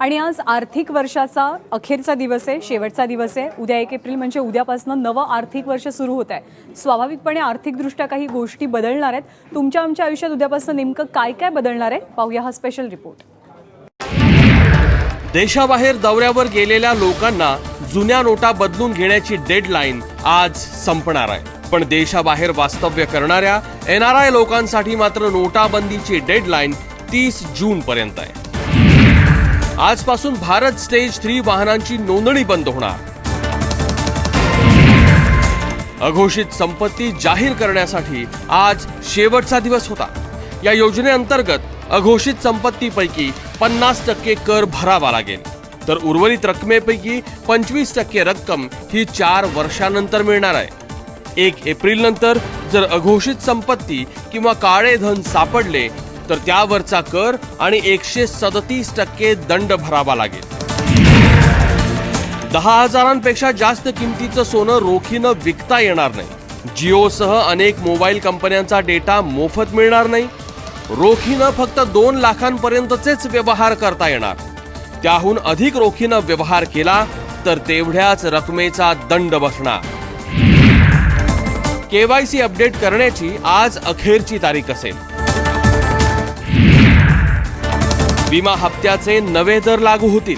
आणि आज आर्थिक वर्षाचा अखेरचा दिवस आहे शेवटचा दिवस आहे. उद्या एक एप्रिल म्हणजे उद्यापासून नवं आर्थिक वर्ष सुरू होत आहे. स्वाभाविकपणे आर्थिकदृष्ट्या काही गोष्टी बदलणार आहेत. तुमच्या आमच्या आयुष्यात उद्यापासून नेमकं काय काय बदलणार आहे? पाहूया हा स्पेशल रिपोर्ट देशाबाहेर दौऱ्यावर गेलेल्या लोकांना जुन्या नोटा बदलून घेण्याची डेडलाईन आज संपणार आहे. पण देशाबाहेर वास्तव्य करणाऱ्या एनआरआय लोकांसाठी मात्र नोटाबंदीची डेडलाईन तीस जून पर्यंत आहे. आजपासून भारत स्टेज थ्री वाहनांची नोंदणी बंद होणार. अघोषित संपत्ती जाहीर करण्यासाठी आज शेवटचा दिवस होता. या योजनेअंतर्गत अघोषित संपत्तीपैकी पन्नास टक्के कर भरावा लागेल. तर उर्वरित रकमेपैकी पंचवीस टक्के रक्कम ही चार वर्षानंतर मिळणार आहे. एक एप्रिल नंतर जर अघोषित संपत्ती किंवा काळे धन सापडले तर त्यावरचा कर आणि एकशे सदतीस टक्के दंड भरावा लागेल. दहा हजारांपेक्षा जास्त किमतीचं सोनं रोखीनं विकता येणार नाही. जिओसह अनेक मोबाईल कंपन्यांचा डेटा मोफत मिळणार नाही. रोखीनं फक्त दोन लाखांपर्यंतचेच व्यवहार करता येणार. त्याहून अधिक रोखीनं व्यवहार केला तर तेवढ्याच रकमेचा दंड बसणार. केवायसी अपडेट करण्याची आज अखेरची तारीख असेल. विमा हप्त्याचे नवे दर लागू होतील.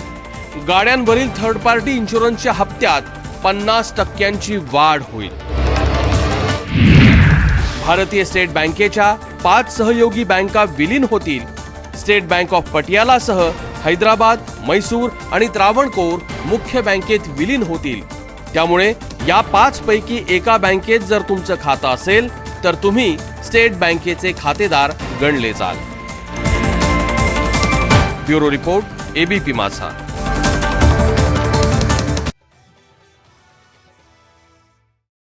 गाड्यांवरील थर्ड पार्टी इन्शुरन्सच्या हप्त्यात पन्नास टक्क्यांची वाढ होईल. भारतीय स्टेट बँकेच्या पाच सहयोगी बँका विलीन होतील. स्टेट बँक ऑफ पटियालासह हैदराबाद मैसूर आणि त्रावणकोर मुख्य बँकेत विलीन होतील. त्यामुळे या पाच पैकी एका बँकेत जर तुमचं खातं असेल तर तुम्ही स्टेट बँकेचे खातेदार गणले जाल. ब्युरो रिपोर्ट एबीपी माझा